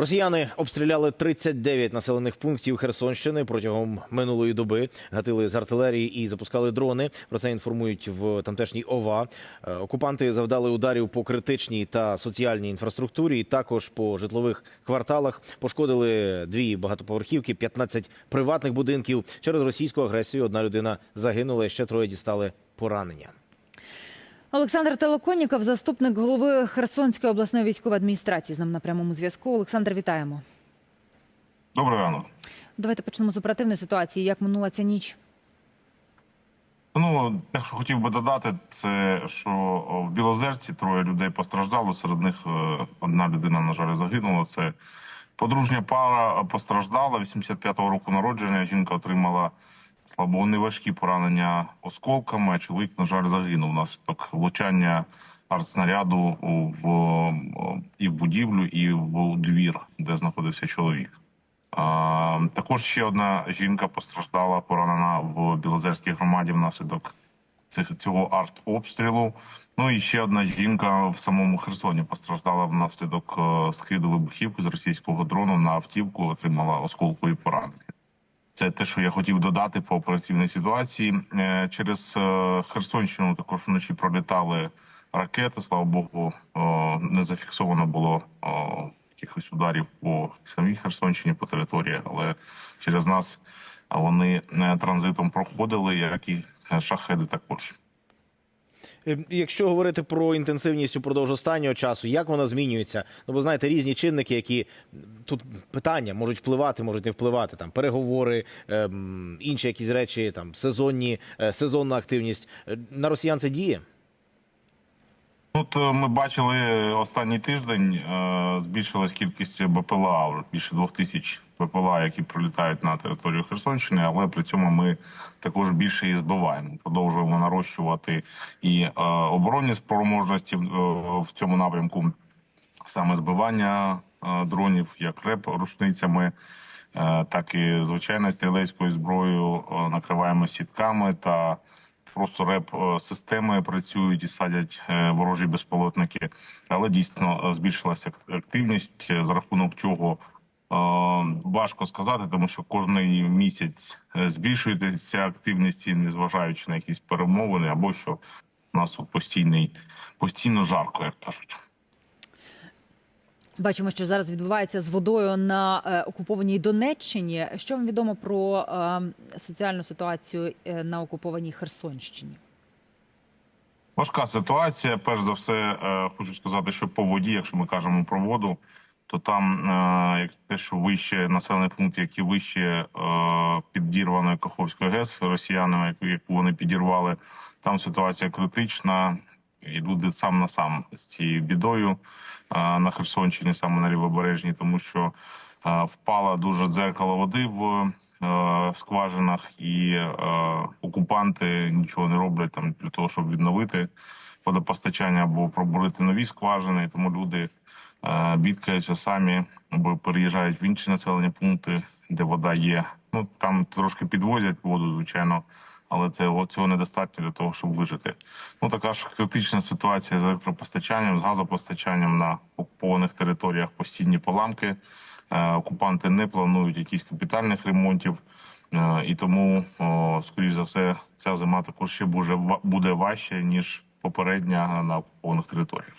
Росіяни обстріляли 39 населених пунктів Херсонщини протягом минулої доби. Гатили з артилерії і запускали дрони. Про це інформують в тамтешній ОВА. Е, Окупанти завдали ударів по критичній та соціальній інфраструктурі. Також по житлових кварталах пошкодили дві багатоповерхівки, 15 приватних будинків. Через російську агресію одна людина загинула, ще троє дістали поранення. Олександр Телоконіков, заступник голови Херсонської обласної військової адміністрації, з нами на прямому зв'язку. Олександр, вітаємо. Добрий ранок. Давайте почнемо з оперативної ситуації. Як минула ця ніч? Ну, те, що хотів би додати, це що в Білозерці троє людей постраждало. Серед них е, одна людина, на жаль, загинула. Це подружня пара постраждала 85-го року народження. Жінка отримала слабо неважкі поранення осколками. Чоловік, на жаль, загинув внаслідок влучання артснаряду в і в будівлю, і в двір, де знаходився чоловік. А, також ще одна жінка постраждала, поранена в Білозерській громаді внаслідок цих цього артобстрілу. Ну і ще одна жінка в самому Херсоні постраждала внаслідок е, скиду вибухівки з російського дрону на автівку, отримала осколкові поранення. Це те, що я хотів додати по оперативній ситуації. Е, Через е, Херсонщину також вночі пролітали ракети. Слава Богу, е, не зафіксовано було якихось ударів по самій Херсонщині по території, але через нас вони транзитом проходили, як і шахеди також. Е, Якщо говорити про інтенсивність упродовж останнього часу, як вона змінюється? Ну, бо знаєте, різні чинники, які тут питання можуть впливати, можуть не впливати. Там переговори, ем, інші якісь речі, там сезонні, е, сезонна активність. Е, На росіян це діє? Тут е, ми бачили останній тиждень е, збільшилась кількість БПЛА, більше двох тисяч БПЛА, які прилітають на територію Херсонщини, але при цьому ми також більше її збиваємо. Продовжуємо нарощувати і е, оборонні спроможності в цьому напрямку, саме збивання дронів, як реп рушницями. Так і звичайною стрілецькою зброєю накриваємо сітками та просто реп е, системи працюють і садять е, ворожі безполотники, але дійсно е, збільшилася активність, за рахунок чого важко сказати, тому що кожний місяць збільшується активність, незважаючи на якісь перемовини, або що у нас постійний постійно жарко, як кажуть. Бачимо, що зараз відбувається з водою на е, окупованій Донеччині. Що вам відомо про е, соціальну ситуацію е, на окупованій Херсонщині? Важка ситуація. Перш за все, хочу сказати, що по воді, якщо ми кажемо про воду, то там як те, що вище населений пункт, які вище підірваної Каховської ГЕС росіянами, яку вони підірвали, там ситуація критична. І сам на сам з цією бідою на Херсонщині, саме на лівобережній, тому що впало дуже дзеркало води в е, скважинах, і е, окупанти нічого не роблять там для того, щоб відновити водопостачання або пробурити нові скважини. Тому люди е, бідкаються самі або переїжджають в інші населені пункти, де вода є. Ну там трошки підвозять воду, звичайно. Але це цього недостатньо для того, щоб вижити. Ну така ж критична ситуація з електропостачанням, з газопостачанням на окупованих територіях постійні поламки. Е, Окупанти не планують якісь капітальних ремонтів, Е, і тому, скоріш за все, ця зима також ще буде важче ніж попередня на окупованих територіях.